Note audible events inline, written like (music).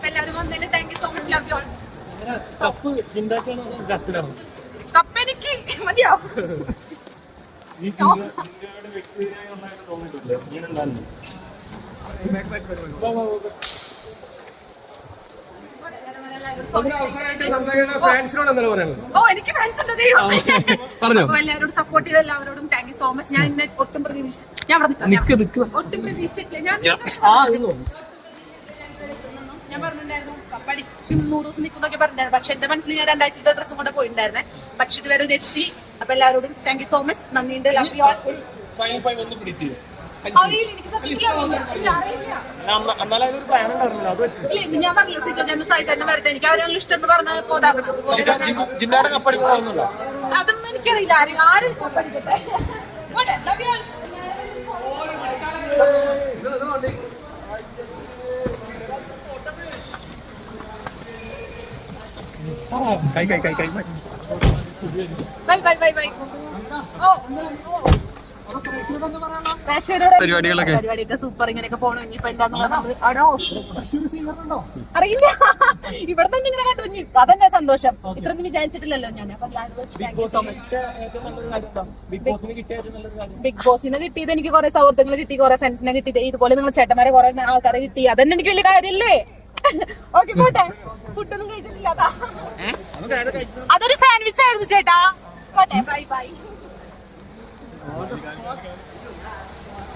അപ്പൊ എല്ലാവരും വന്നതിന് thank you so much love you all cup എനിക്ക് മതിയോ? (laughs) ഓ. എനിക്ക് ഫാൻസ് ഉണ്ട് ദൈവം. പറഞ്ഞോ. അപ്പൊ എല്ലാവരോടും സപ്പോർട്ട് ചെയ്ത എല്ലാവരോടും താങ്ക് യു സോ മച്ച് ഞാൻ ഇന്ന് ഒട്ടും പ്രതീക്ഷ ഞാൻ അവിടെ നിൽക്കാം നിക്ക് നിക്ക്. ഒട്ടും പ്രതീക്ഷിച്ചിട്ടില്ല. ഞാൻ പഠിച്ചും നൂറ് ദിവസം നിൽക്കുന്നൊക്കെ പറഞ്ഞിട്ടുണ്ടായിരുന്നു. പക്ഷെ എന്റെ മനസ്സിൽ ഞാൻ രണ്ടാഴ്ചത്തെ ഡ്രസ്സും കൂടെ പോയിട്ടുണ്ടായിരുന്നേ. പക്ഷെ ഇതുവരെ ഇത് എത്തി. അപ്പൊ എല്ലാവരോടും thank you so much love you ഇല്ല, ഞാൻ പറഞ്ഞു സിജോ ഞാൻ സായിച്ചേട്ടൻ വരട്ടെ. എനിക്ക് അവരാണ് ഇഷ്ടം എന്ന് പറഞ്ഞ പോതാകുന്നത് അതൊന്നും എനിക്കറിയില്ല. ആരും ആരും പഠിക്കട്ടെ all. kay, kay, kay, കൈ Bye, bye, bye, ബൈ ഓ പ്രേക്ഷകരോട് പരിപാടികളൊക്കെ? പരിപാടിയൊക്കെ സൂപ്പർ ഇങ്ങനെയൊക്കെ പോണു. ഇനിയിപ്പോ എന്താന്നുള്ളത് ഓ. അറിയില്ല. ഇവിടെ തന്നെ ഇങ്ങനെ കണ്ടു. ഇനി അതെന്നെ സന്തോഷം. ഇത്രയൊന്നും വിചാരിച്ചിട്ടില്ലല്ലോ ഞാൻ. ബിഗ് ബോസിന് കിട്ടിയ നല്ലൊരു കാര്യം ബിഗ് ബോസിനെ കിട്ടിയത് എനിക്ക് കുറെ സൗഹൃദങ്ങൾ കിട്ടി കുറെ ഫ്രണ്ട്സിനെ കിട്ടി. ഇതുപോലെ നിങ്ങൾ ചേട്ടന്മാരെ കുറെ ആൾക്കാരെ കിട്ടി. അതന്നെ എനിക്ക് വലിയ കാര്യല്ലേ? ഓക്കെ പോട്ടെ. ഫുഡൊന്നും കഴിച്ചിട്ടില്ല അതാ അതൊരു സാൻഡ്വിച്ച് ആയിരുന്നു ചേട്ടാ. പോട്ടെ ബൈ ബൈ.